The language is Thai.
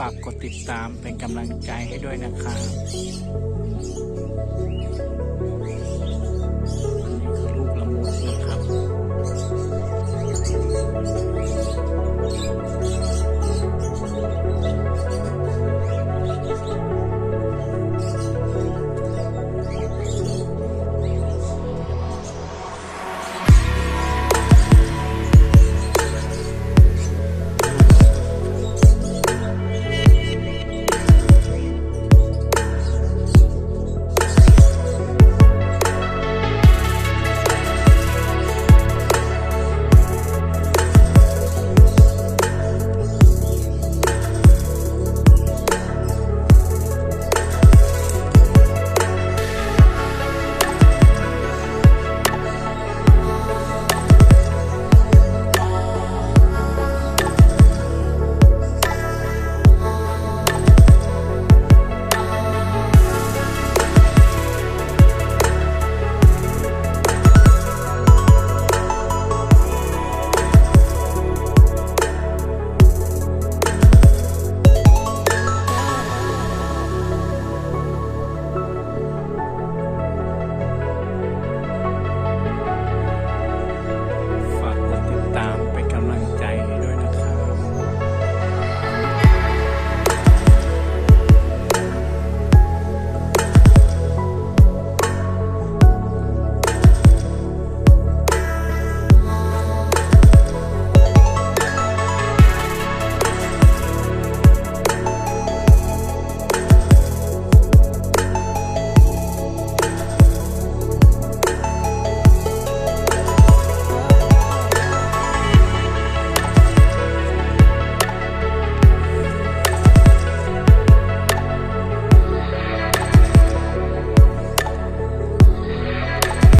ฝากกดติดตามเป็นกำลังใจให้ด้วยนะครับ